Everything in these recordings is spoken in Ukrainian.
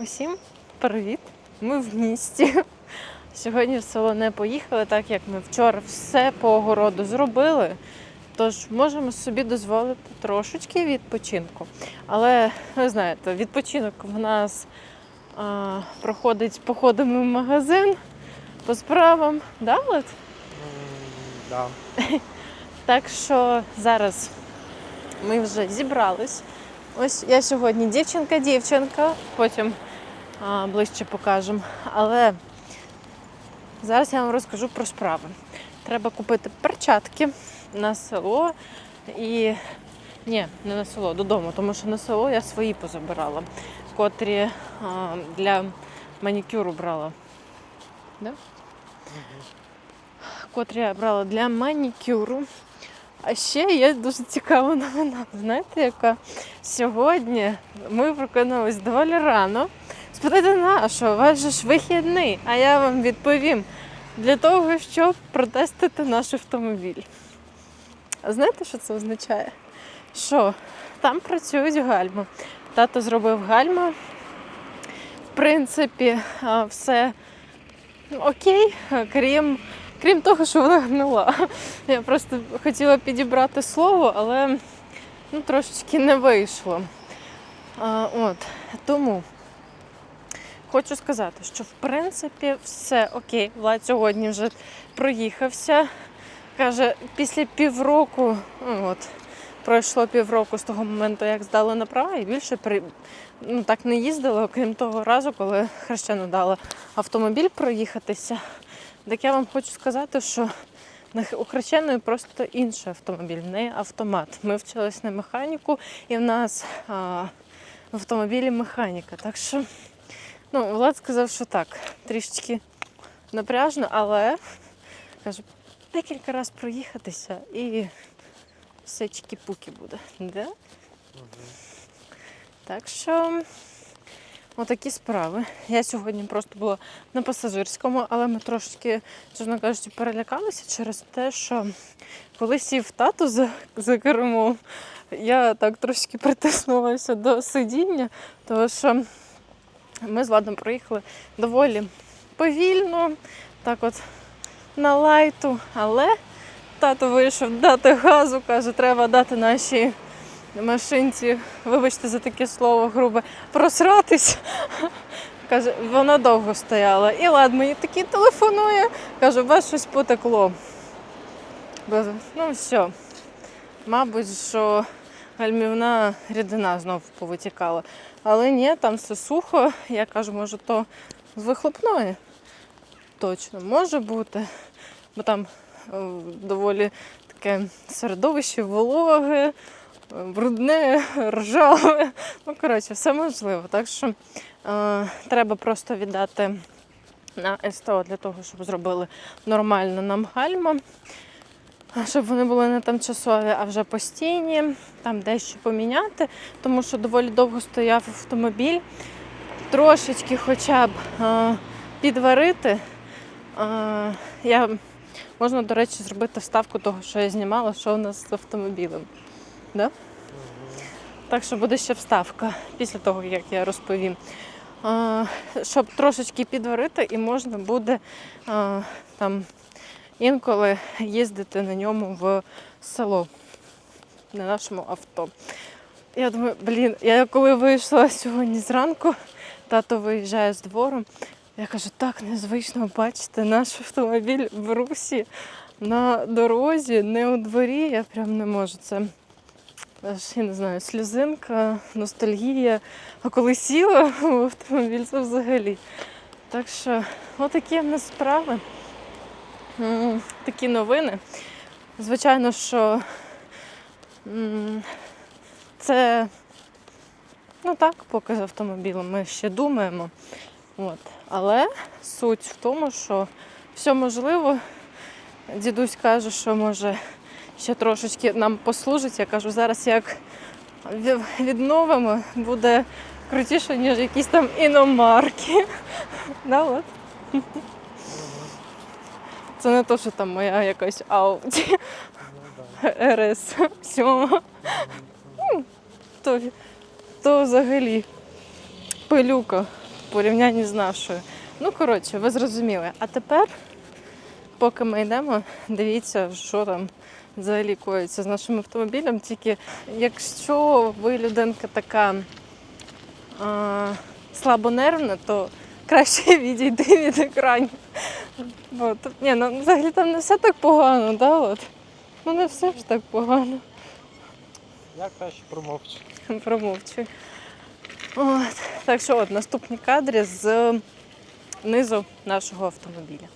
Усім привіт! Ми в місті. Сьогодні в село не поїхали, так як ми вчора все по огороду зробили. Тож можемо собі дозволити трошечки відпочинку. Але ви знаєте, відпочинок в нас а, проходить походами в магазин по справам. Да, Влад? Да. Так що зараз ми вже зібрались. Ось я сьогодні дівчинка-дівчинка, потім ближче покажемо. Але зараз я вам розкажу про справи. Треба купити перчатки на село і. Ні, не на село, додому, тому що на село я свої позабирала, котрі а, для манікюру брала. Да? Котрі я брала для манікюру. А ще є дуже цікава новина. Знаєте, яка сьогодні ми прокинулись доволі рано. Спитайте на що, у вас же ж вихідний, а я вам відповім для того, щоб протестити наш автомобіль. А знаєте, що це означає? Що там працюють гальма. Тато зробив гальма. В принципі, все окей, крім, крім того, що вона гнила. Я просто хотіла підібрати слово, але ну, трошечки не вийшло. От, тому хочу сказати, що в принципі все окей. Влад сьогодні вже проїхався. Каже, після півроку, ну, от, пройшло півроку з того моменту, як здали на права, і більше при, ну, так не їздила, окрім того разу, коли хрещено дала автомобіль проїхатися. Так я вам хочу сказати, що у Хрещеної просто інший автомобіль, не автомат. Ми вчились на механіку, і в нас а, в автомобілі механіка. Так що, ну, Влад сказав, що так, трішечки напряжно, але каже, декілька разів проїхатися і все чікі-пуки буде. Да? Так що отакі справи. Я сьогодні просто була на пасажирському, але ми трошечки, чесно кажучи, перелякалися через те, що коли сів тато за, за кермом, я так трошки притиснулася до сидіння, тому що ми з Владом проїхали доволі повільно, так от на лайту, але тато вийшов дати газу, каже, треба дати нашій машинці, вибачте за таке слово грубе, просратись. Каже, вона довго стояла. І лад мені такий телефонує, каже, у вас щось потекло. Ну все. Мабуть, що гальмівна рідина знову повитікала. Але ні, там все сухо. Я кажу, може, то з вихлопної. Точно, може бути. Бо там е, доволі таке середовище вологе, брудне, ржаве. Ну, коротше, все можливо. Так що е, треба просто віддати на СТО для того, щоб зробили нормально нам гальма. Щоб вони були не тимчасові, а вже постійні, там дещо поміняти, тому що доволі довго стояв автомобіль. Трошечки хоча б е, підварити. Е, я, можна, до речі, зробити вставку того, що я знімала, що у нас з автомобілем. Да? Так що буде ще вставка після того, як я розповім. Е, щоб трошечки підварити, і можна буде е, там інколи їздити на ньому в село на нашому авто. Я думаю, блін, я коли вийшла сьогодні зранку, тато виїжджає з двору. Я кажу, так незвично бачити наш автомобіль в русі на дорозі, не у дворі. Я прям не можу. Це я не знаю, сльозинка, ностальгія. А коли сіла в автомобіль, це взагалі. Так що, отакі в нас справи. Такі новини. Звичайно, що це ну так, поки з автомобілем ми ще думаємо. От. Але суть в тому, що все можливо. Дідусь каже, що може ще трошечки нам послужить. Я кажу, зараз як відновимо, буде крутіше, ніж якісь там іномарки. Да, от. Це не то, що там моя якась Audi РС 7. То, то взагалі пилюка в порівнянні з нашою. Ну, коротше, ви зрозуміли. А тепер, поки ми йдемо, дивіться, що там взагалі коїться з нашим автомобілем. Тільки якщо ви людинка така а, слабонервна, то краще відійти від екранів. Тут, ні, ну, взагалі там не все так погано, да? От? Ну не все ж так погано. Я краще промовчу. Промовчу. От. Так що от наступні кадри з низу нашого автомобіля.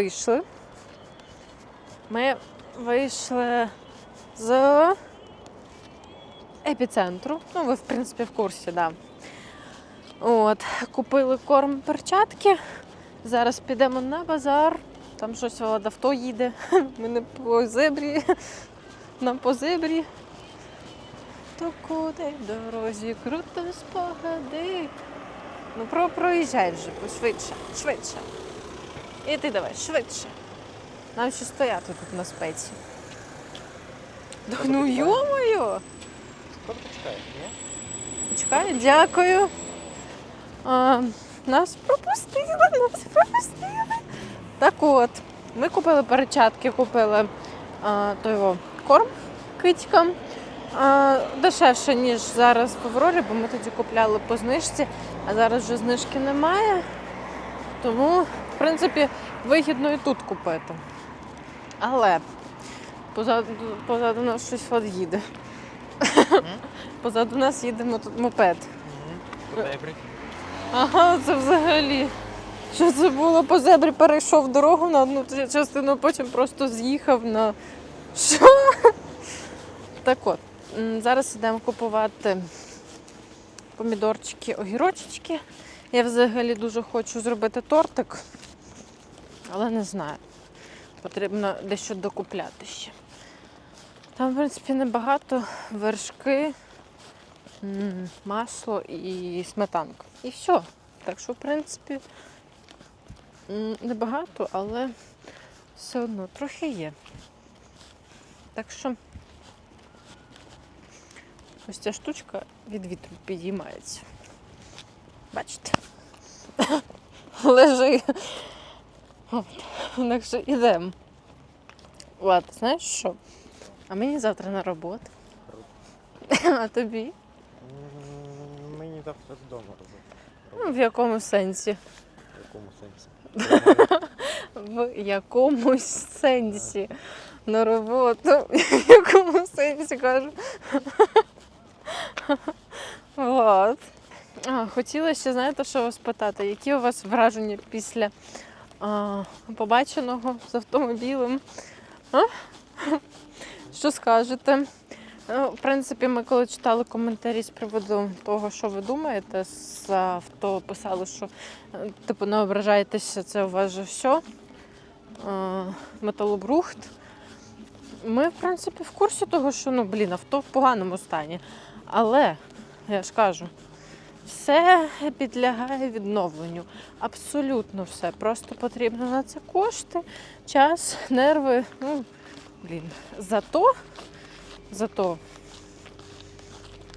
Вийшли. Ми вийшли з епіцентру. Ну, ви, в принципі, в курсі, да. От, купили корм перчатки. Зараз підемо на базар. Там щось авто їде. Ми не по зебрі. Нам по зебрі. То куди в дорозі круто спогади. Ну, про проїжджай вже, швидше, швидше. І ти давай, швидше. Нам ще стояти тут на спеці. Ну йо-моє! Почекає? Ні? Чекай, дякую. А, нас пропустили, нас пропустили. Так от, ми купили перчатки, купили а, той о, корм китькам. А, дешевше, ніж зараз в Аврорі, бо ми тоді купляли по знижці, а зараз вже знижки немає. Тому, принципі, вигідно і тут купити. Але позаду, позаду нас щось от їде. Позаду нас їде мопед. Ага, це взагалі. Що це було? По зебрі перейшов дорогу на одну частину, потім просто з'їхав на. Що? Так от, зараз йдемо купувати помідорчики, огірочки. Я взагалі дуже хочу зробити тортик, але не знаю. Потрібно дещо докупляти ще. Там, в принципі, небагато вершки, масло і сметанка. І все. Так що, в принципі, небагато, але все одно трохи є. Так що ось ця штучка від вітру підіймається. Бачите? Лежи. Так що йдемо. Влад, знаєш що? А мені завтра на роботу. А тобі? Мені завтра вдома робота. Ну, в якому сенсі? В якому сенсі? В якомусь сенсі. на роботу. В якому сенсі кажу. А, хотіла ще, знаєте, що вас питати, які у вас враження після а, побаченого з автомобілем? А? Що скажете? Ну, в принципі, ми коли читали коментарі з приводу того, що ви думаєте, з авто писали, що е, типу не ображайтеся, це у вас же все. Металобрухт. Ми, в принципі, в курсі того, що ну, блін, авто в поганому стані. Але, я ж кажу, все підлягає відновленню. Абсолютно все. Просто потрібно на це кошти, час, нерви. Ну, блін. Зато, зато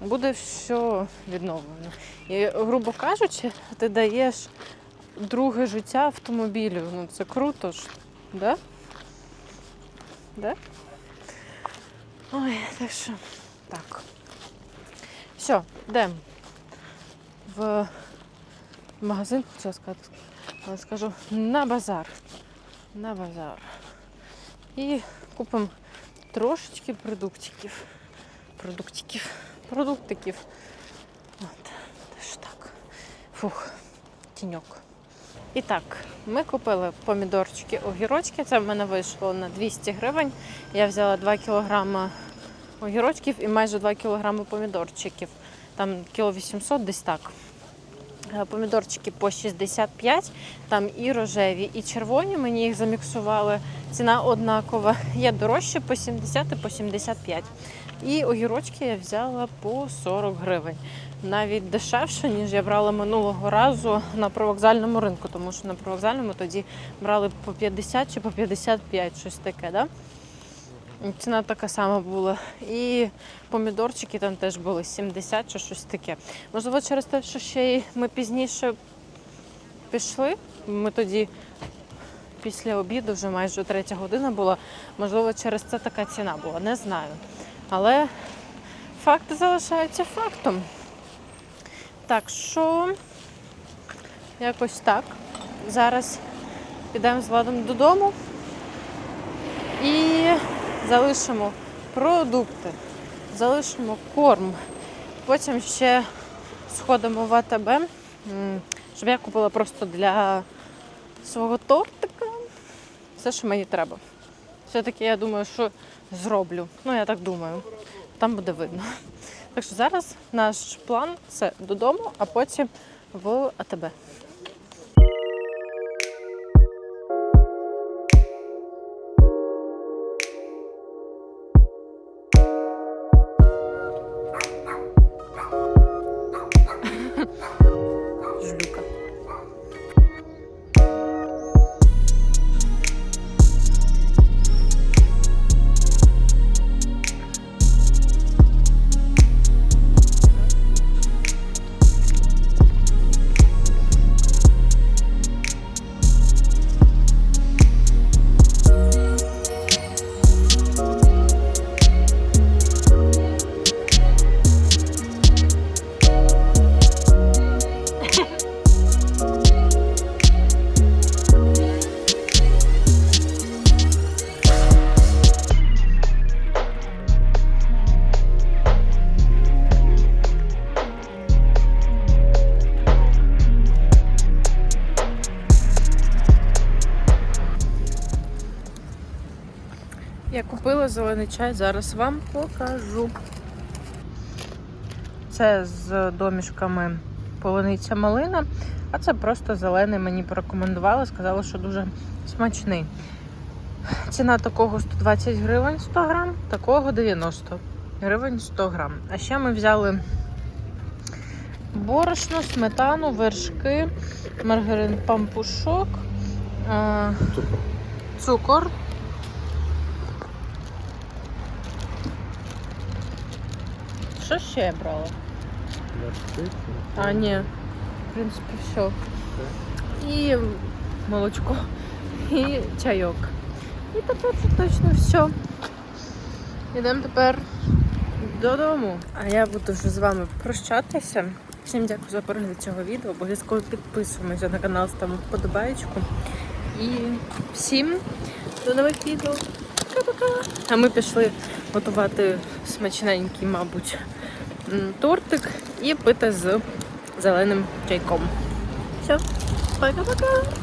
буде все відновлено. І, грубо кажучи, ти даєш друге життя автомобілю. Ну, це круто ж, да? Да? Ой, так що, так. Все, йдемо в магазин, хотіла сказати, скажу, на базар. На базар. І купимо трошечки продуктиків. Продуктиків. Продуктиків. От, теж так. Фух, тіньок. І так, ми купили помідорчики, огірочки. Це в мене вийшло на 200 гривень. Я взяла 2 кілограма огірочків і майже 2 кілограми помідорчиків. Там кіло 800 десь так. Е, Помідорчики по 65, там і рожеві, і червоні. Мені їх заміксували. Ціна однакова. Є дорожче по 70 і по 75. І огірочки я взяла по 40 гривень. Навіть дешевше, ніж я брала минулого разу на провокзальному ринку, тому що на провокзальному тоді брали по 50 чи по 55, щось таке, да? Ціна така сама була. І помідорчики там теж були 70 чи щось таке. Можливо, через те, що ще й ми пізніше пішли. Ми тоді після обіду, вже майже третя година була. Можливо, через це така ціна була, не знаю. Але факти залишаються фактом. Так що якось так. Зараз підемо з Владом додому і залишимо продукти, залишимо корм. Потім ще сходимо в АТБ, щоб я купила просто для свого тортика все, що мені треба. Все-таки я думаю, що зроблю. Ну, я так думаю. Там буде видно. Так що зараз наш план це додому, а потім в АТБ. Lucas. Я купила зелений чай, зараз вам покажу. Це з домішками полуниця малина, а це просто зелений. Мені порекомендували, сказали, що дуже смачний. Ціна такого 120 гривень 100 грам, такого 90 гривень 100 грам. А ще ми взяли борошно, сметану, вершки, маргарин пампушок, е, Цукор. цукор. Що ще я брала? А, ні. В принципі, все. І молочко, і чайок. І тепер це точно все. Йдемо тепер додому. А я буду вже з вами прощатися. Всім дякую за перегляд цього відео. Обов'язково підписуємося на канал, ставимо вподобайку. І всім до нових відео. Пока-пока! А ми пішли готувати смачненький, мабуть, тортик і пити з зеленим чайком. Все, пока-пока.